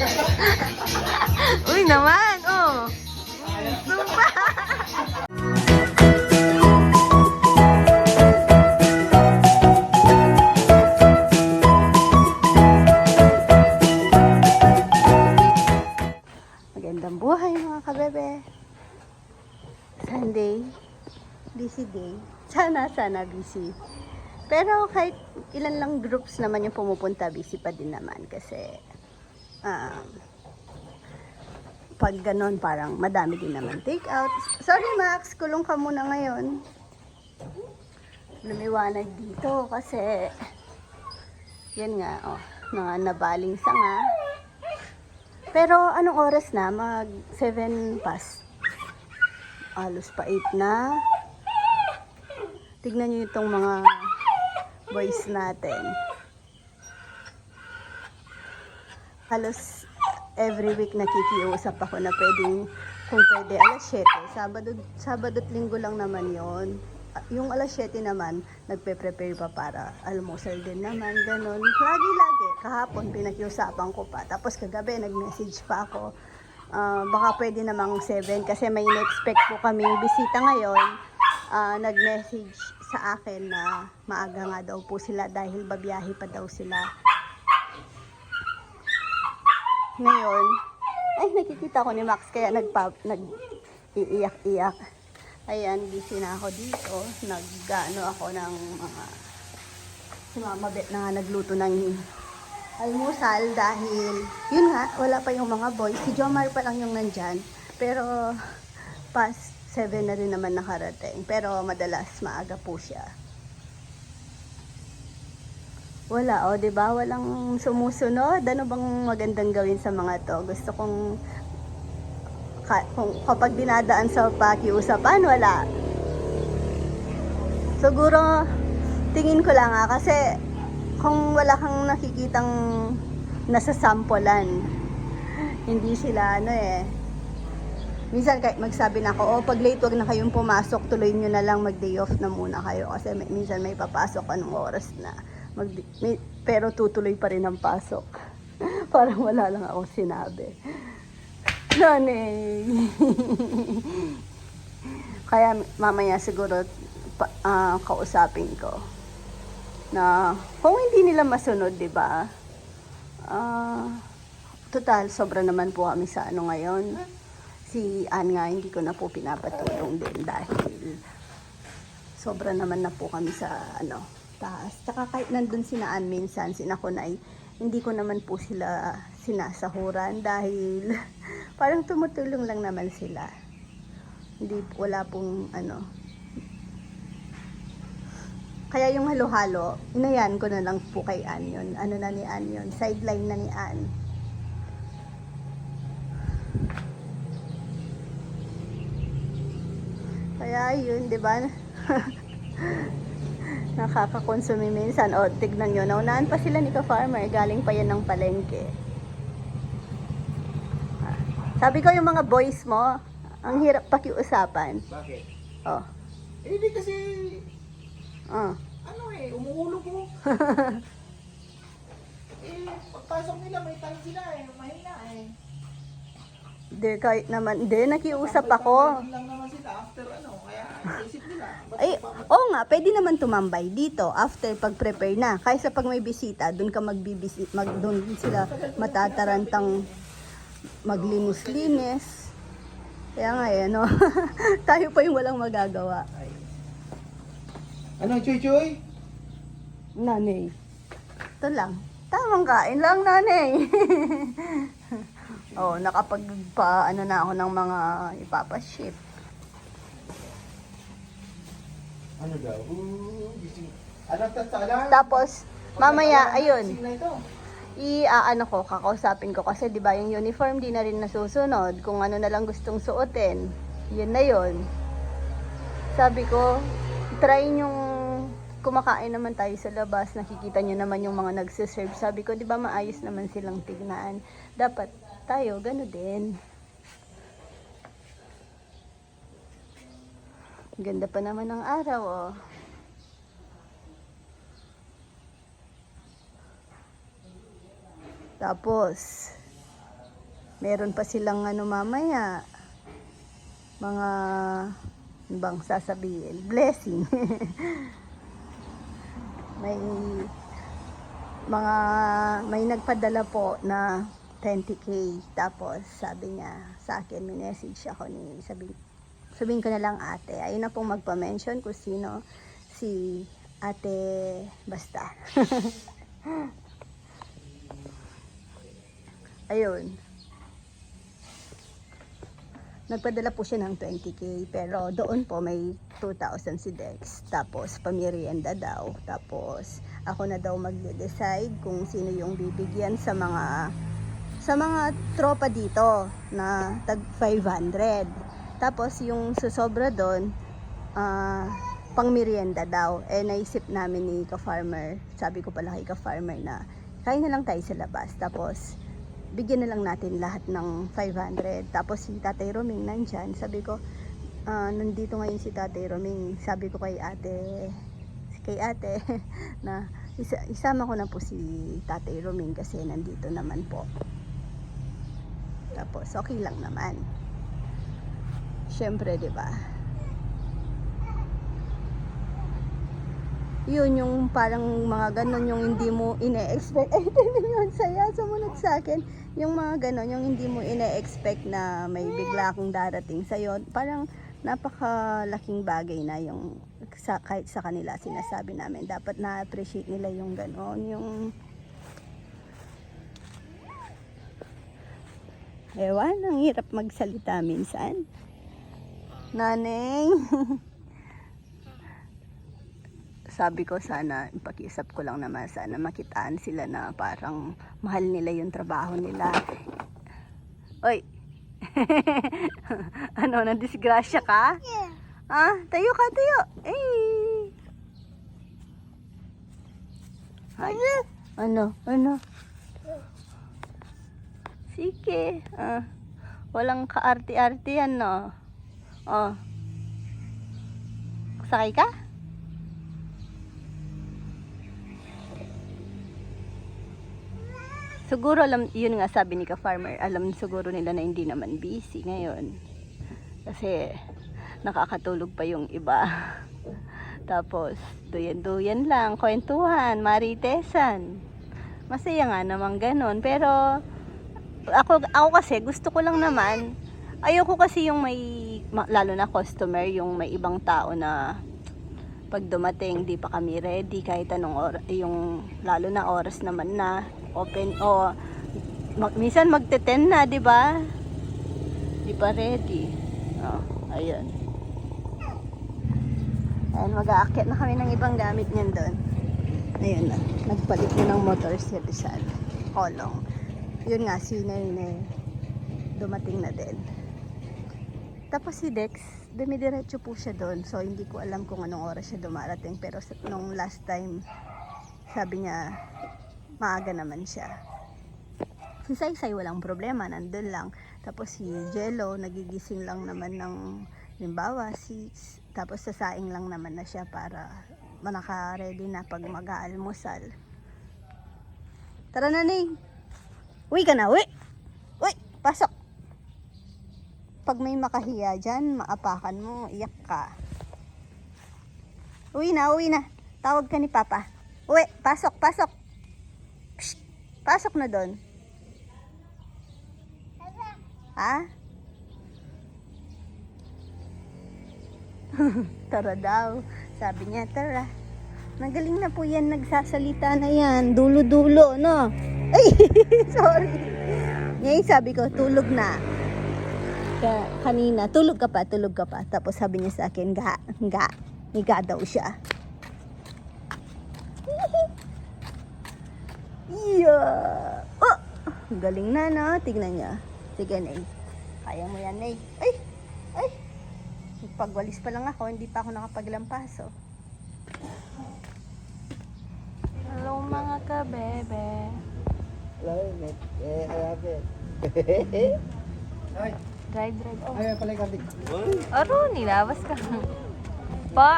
Uy naman, oh. Sumpa. Magandang buhay mga kabebe. Sunday, busy day. Sana, sana busy. Pero kahit ilan lang groups naman yung pumupunta, busy pa din naman kasi um, pag ganon parang madami din naman take out. Sorry Max, kulong ka muna ngayon. Lumiwanag dito kasi yan nga, oh, mga nabaling sanga. Pero anong oras na? Mag 7 past. Alos pa 8 na. Tignan nyo itong mga boys natin. Halos every week nakikiusap ako na pwedeng kung pwede alas 7. Sabado, Sabado at linggo lang naman yon yung alas 7 naman, nagpe-prepare pa para almusal din naman, ganun. Lagi-lagi. Kahapon, pinakiusapan ko pa. Tapos kagabi, nag-message pa ako. Ah, baka pwede namang 7 kasi may na-expect po kaming bisita ngayon. Ah, nag-message sa akin na maaga nga daw po sila dahil babiyahe pa daw sila. Ngayon, ay nakikita ko ni Max kaya nagpa, nag iiyak-iyak. Ayan, busy na ako dito. Nag-ano ako ng mga si Mama Bet na nagluto ng almusal dahil yun nga, wala pa yung mga boys. Si Jomar pa lang yung nandyan. Pero past 7 na rin naman nakarating. Pero madalas maaga po siya. Wala, o, di ba? Walang sumusunod. Ano bang magandang gawin sa mga to? Gusto kong ka, kung kapag dinadaan sa pakiusapan, wala. Siguro, tingin ko lang ah, kasi kung wala kang nakikitang nasasampulan, hindi sila ano eh. Minsan kahit magsabi na ako, oh pag late wag na kayong pumasok, tuloy nyo na lang mag-day off na muna kayo. Kasi minsan may papasok anong oras na. Mag, may, pero tutuloy pa rin ang pasok. Parang wala lang ako sinabi. Nanay. Kaya mamaya siguro ah, kausapin ko na kung hindi nila masunod, 'di ba? Ah, total sobra naman po kami sa ano ngayon. Si Ann nga hindi ko na po pinapatulong din dahil sobra naman na po kami sa ano taas. Tsaka kahit nandun si Ann minsan, si Nakunay, hindi ko naman po sila sinasahuran dahil parang tumutulong lang naman sila. Hindi, wala pong ano. Kaya yung halo-halo, inayan ko na lang po kay Ann. Ano na ni Ann? Sideline na ni Ann. Kaya yun, di ba? Nakakakonsumi minsan. O, tignan nyo, naunahan pa sila ni ka-farmer. Galing pa yan ng palengke. Sabi ko yung mga boys mo, ang hirap pakiusapan. Bakit? Oh. Eh, di kasi, Oh. ano eh, umuulo ko. eh, pagpasok nila, may time sila eh, mahina eh. Di, kahit naman, di, nakiusap ako. lang naman sila after ano, kaya isip nila. ba't Ay, magpapat- oo nga, pwede naman tumambay dito after pag-prepare na. Kaysa pag may bisita, doon ka magbibisit, mag, doon sila matatarantang maglinis-linis. Kaya nga eh, no? Tayo pa yung walang magagawa. Ay. Ano, Choy Choy? Nanay. Ito lang. Tamang kain lang, nanay. oh, nakapagpa, ano na ako ng mga ipapaship. Ano daw? Ooh, gising. Ano, tatala? Tapos, mamaya, ayun. I-ano ko, kakausapin ko kasi 'di ba yung uniform di na rin nasusunod. Kung ano na lang gustong suotin, yun na yun. Sabi ko, try yung kumakain naman tayo sa labas, nakikita nyo naman yung mga nagsiserve. Sabi ko, di ba maayos naman silang tignan. Dapat tayo, gano din. Ganda pa naman ng araw, oh. Tapos, Meron pa silang ano mamaya. Mga ano bang sasabihin? Blessing. may mga may nagpadala po na 20k tapos sabi niya sa akin may message ako ni sabi sabihin ko na lang ate. Ayun na pong magpa-mention kung sino si ate basta. Ayun. Nagpadala po siya ng 20k pero doon po may 2,000 si Dex. Tapos pamirienda daw. Tapos ako na daw magde-decide kung sino yung bibigyan sa mga sa mga tropa dito na tag 500 tapos yung susobra doon ah pang merienda daw eh naisip namin ni ka-farmer sabi ko pala kay ka-farmer na kain na lang tayo sa labas tapos bigyan na lang natin lahat ng 500. Tapos si Tatay Roming nandyan. Sabi ko, ah, nandito ngayon si Tatay Roming. Sabi ko kay ate, kay ate, na isa, isama ko na po si Tatay Roming kasi nandito naman po. Tapos okay lang naman. Siyempre, di ba? yun yung parang mga ganon yung hindi mo ine-expect. Ay yun. Saya sumunod sa akin. Yung mga ganon yung hindi mo ine-expect na may bigla akong darating sa'yo. Parang napakalaking bagay na yung sa, kahit sa kanila sinasabi namin. Dapat na-appreciate nila yung ganon yung ewan ang hirap magsalita minsan. Naneng. Sabi ko sana ipakiusap ko lang naman sana makitaan sila na parang mahal nila yung trabaho nila. Oy. Ano na disgrasya ka ah tayo ka tayo. Eh Ay, ano ano sige ah walang kaarte-arte yan no oh sakay ka Siguro alam, yun nga sabi ni ka-farmer, alam siguro nila na hindi naman busy ngayon. Kasi nakakatulog pa yung iba. Tapos, duyan-duyan lang, kwentuhan, maritesan. Masaya nga naman ganun. Pero, ako, ako kasi, gusto ko lang naman, ayoko kasi yung may, ma- lalo na customer, yung may ibang tao na pag dumating, di pa kami ready kahit anong oras, yung lalo na oras naman na open o mag, minsan magte-10 na, di ba? Di pa ready. Oh, ayun. Ayan, mag-aakyat na kami ng ibang gamit niyan doon. Ayun na, nagpalit na ng motor si Rizal. Kolong. Yun nga, si Nene, dumating na din. Tapos si Dex, dumidiretso po siya doon. So, hindi ko alam kung anong oras siya dumarating. Pero nung last time, sabi niya, maaga naman siya. Si Saysay walang problema, nandun lang. Tapos si Jello, nagigising lang naman ng, limbawa, si, tapos sasaing lang naman na siya para manaka-ready na pag mag-aalmusal. Tara na, Ning. Uwi ka na, uwi! Uwi, pasok! Pag may makahiya dyan, maapakan mo, iyak ka. Uwi na, uwi na. Tawag ka ni Papa. Uwi, pasok, pasok. Psst, pasok na doon. Ha? tara daw. Sabi niya, tara. Magaling na po yan, nagsasalita na yan. Dulo-dulo, no? Ay, sorry. Ngayon sabi ko, tulog na. Ka, kanina, tulog ka pa, tulog ka pa. Tapos sabi niya sa akin, ga, ga, higa daw siya. Yeah. Oh, galing na, no? Tignan niya. Sige, Nay. Kaya mo yan, Nay. Ay, ay. Pagwalis pa lang ako, hindi pa ako nakapaglampaso. Hello mga kabebe. Hello, mate. Eh, ayabe. Ay, Drive, drive. Oh. ay, pala kabig. Aro, nilabas ka. Po.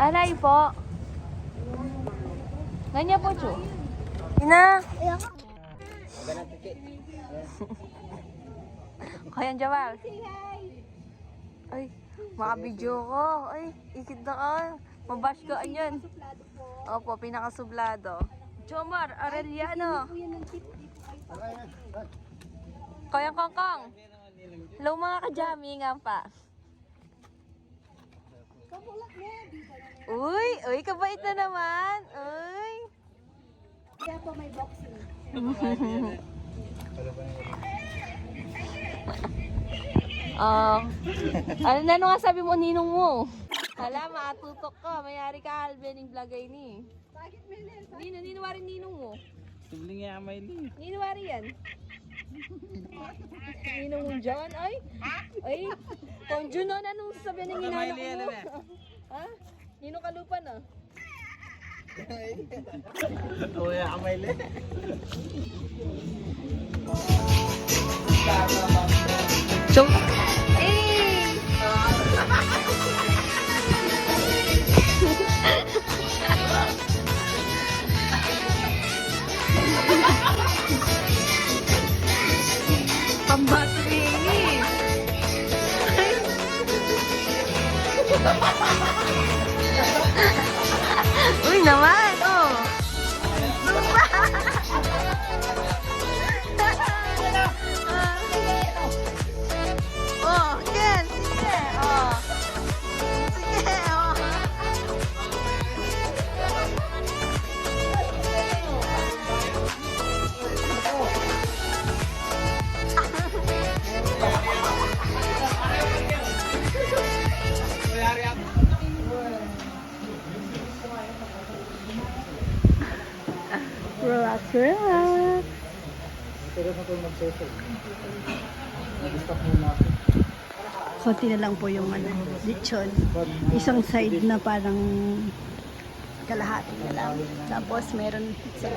Alay po. Ganyan po, Chu. Ina. Kaya Jamal. Ay, makabidyo ko. Ay, ikit na ka. Mabash ka anyan. Opo, pinakasublado. Jomar, Arellano. Kaya kongkong. Hello mga kajami nga pa. Uy, uy, kabait na naman. Uy. Kaya po may boxing. Ah, ano na ano nga sabi mo ninong mo? Hala, maatutok ka. Mayari ka, Alvin, yung vlogay ni. Bakit may lens? Nino, ninuwari ninong mo. Tubling nga may li. Ninuwari yan. ninong mo dyan, ay. Ay, kung Juno, anong sasabihin ng inanak mo? ha? Ninong kalupan ah. Uy, nga may li. So, Uy naman, Konti na lang po yung ano, lechon. Isang side na parang kalahati na lang. Tapos meron sa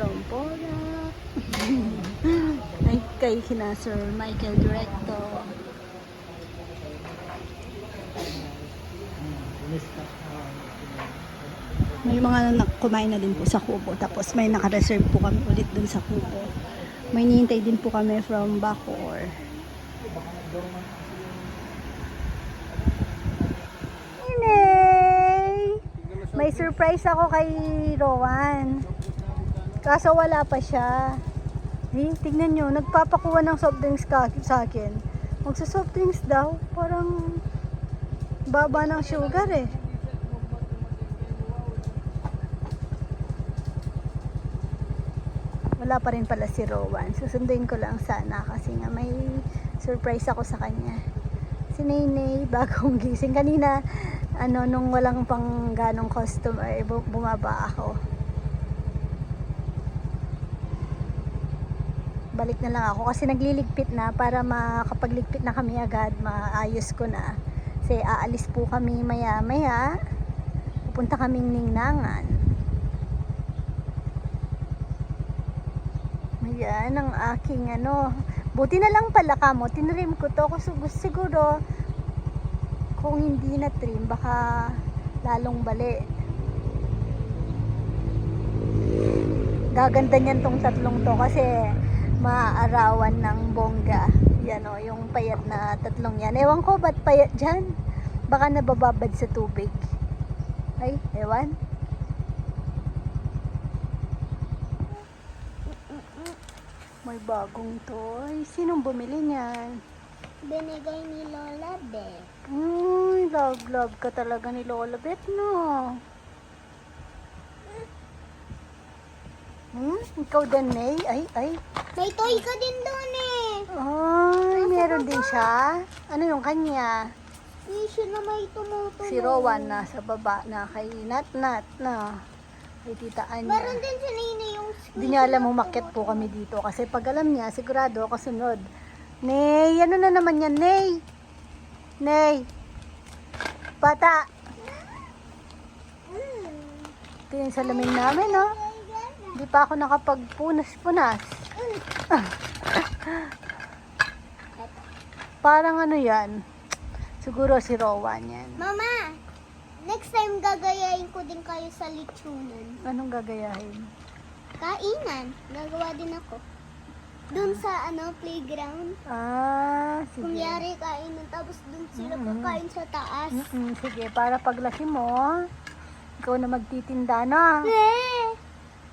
rompora. Ay, kay kina Sir Michael Directo. May mga kumain na din po sa Kubo. Tapos may naka-reserve po kami ulit dun sa Kubo. May nihintay din po kami from Bacoor. Inay! May surprise ako kay Rowan. Kaso wala pa siya. Eh, tignan nyo, nagpapakuha ng soft drinks ka, sa akin. Magsa soft drinks daw, parang baba ng sugar eh. Wala pa rin pala si Rowan. Susunduin ko lang sana kasi nga may surprise ako sa kanya. Si Naynay, bagong gising. Kanina, ano, nung walang pang ganong customer, bu- bumaba ako. Balik na lang ako kasi nagliligpit na para makapagligpit na kami agad, maayos ko na. Kasi aalis po kami maya maya. Pupunta kaming Ningnangan. Ayan ang aking ano. Buti na lang pala ka mo. Tinrim ko to. Kasi siguro kung hindi na trim, baka lalong bali. Gaganda niyan tong tatlong to kasi maaarawan ng bongga. Yan o, yung payat na tatlong yan. Ewan ko ba't payat dyan? Baka nabababad sa tubig. Ay, ewan. May bagong toy. Sinong bumili niyan? Binigay ni Lola Beth. Uy, love, love ka talaga ni Lola Beth, no? Hmm? Ikaw din, Nay? Ay, ay. May toy ka din doon eh. Ay, meron din siya. Ano yung kanya? Fish na may tumutulong. Si Rowan nasa baba na kay Nat Nat na. Kay Tita Anya. Meron din si Nina yung Hindi niya alam umakyat po kami dito kasi pag alam niya, sigurado kasunod. Nay, ano na naman yan, Nay? Nay. Bata. Ito yung salamin namin, no? Hindi pa ako nakapagpunas-punas. Parang ano yan? Siguro si Rowan yan. Mama, next time gagayain ko din kayo sa lechonan. Anong gagayahin? Kainan. Gagawa din ako. dun sa ano playground. Ah, sige. Kunyari kainan tapos dun sila kakain sa taas. Mm, sige, para paglaki mo, ikaw na magtitinda na. Eh,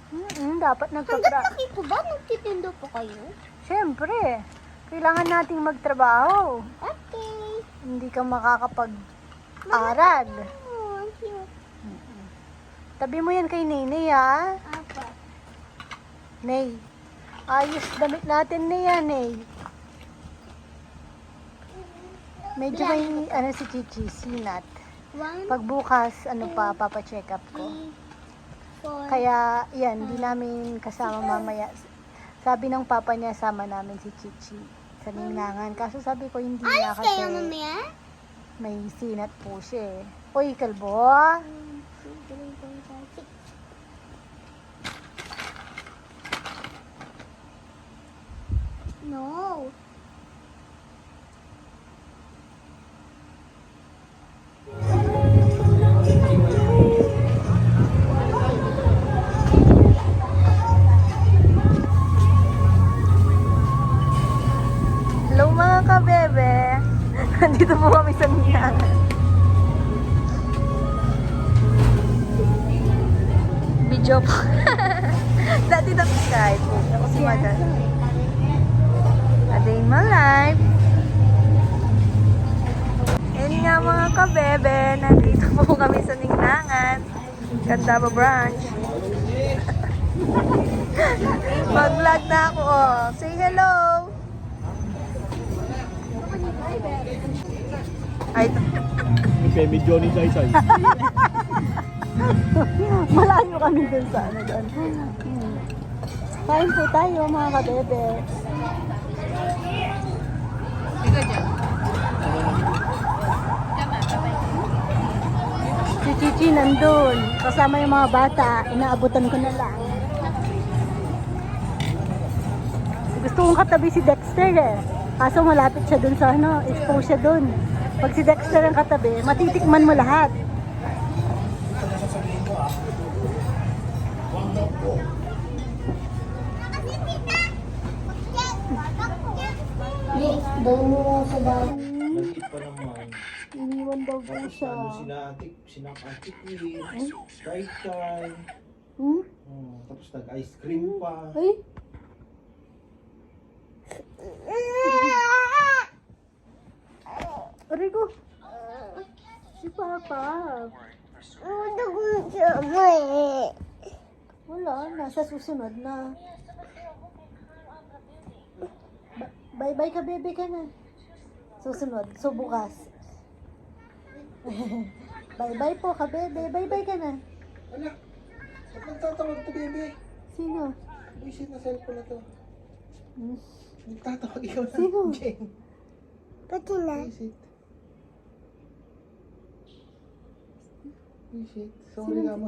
Mm, dapat hanggang nagpapra... laki ko ba nagtitindo po kayo? Siyempre, kailangan nating magtrabaho. Okay. Hindi ka makakapag-aral. Tabi mo yan kay Nene, ha? Apa. Nay, ayos damit natin na yan, Nay. Medyo may, ano si Chichi, sinat. Pagbukas, ano pa, papacheck up ko. Kaya, yan, di namin kasama mamaya. Sabi ng papa niya, sama namin si Chichi sa Ninangan. Kaso sabi ko, hindi na kasi mamaya? may sinat po siya eh. Uy, kalbo. One, No. Ba branch? Mag-vlog na ako. Oh. Say hello. Ay, Kay medyo ni Sai Sai. malayo kami dun sa ano. Hmm. Kain po tayo mga kabebe. Si Chichi nandun. Kasama yung mga bata. Inaabutan ko na lang. Gusto kong katabi si Dexter eh. Kaso malapit siya dun sa ano, expose siya dun. Pag si Dexter ang katabi, matitikman mo lahat. Daw mo sa bahay. Nagkit pa naman. Iniwan daw po Tapos siya. ano sila antik, sila antik eh. Sky time. Hmm? Hmm, tapos nag-ice cream pa. Ay? Aray ko. Si Papa. Wala, nasa susunod na. Bye-bye ka, bebe ka na. Susunod, so bukas. Bye-bye po ka, bebe. Bye-bye ka na. Anak, ba't nagtatawag to, bebe? Sino? Visit na cellphone na to. Hmm. Nagtatawag ikaw na. Sino? Jane. Pati na. Visit. Visit. Sorry nga mo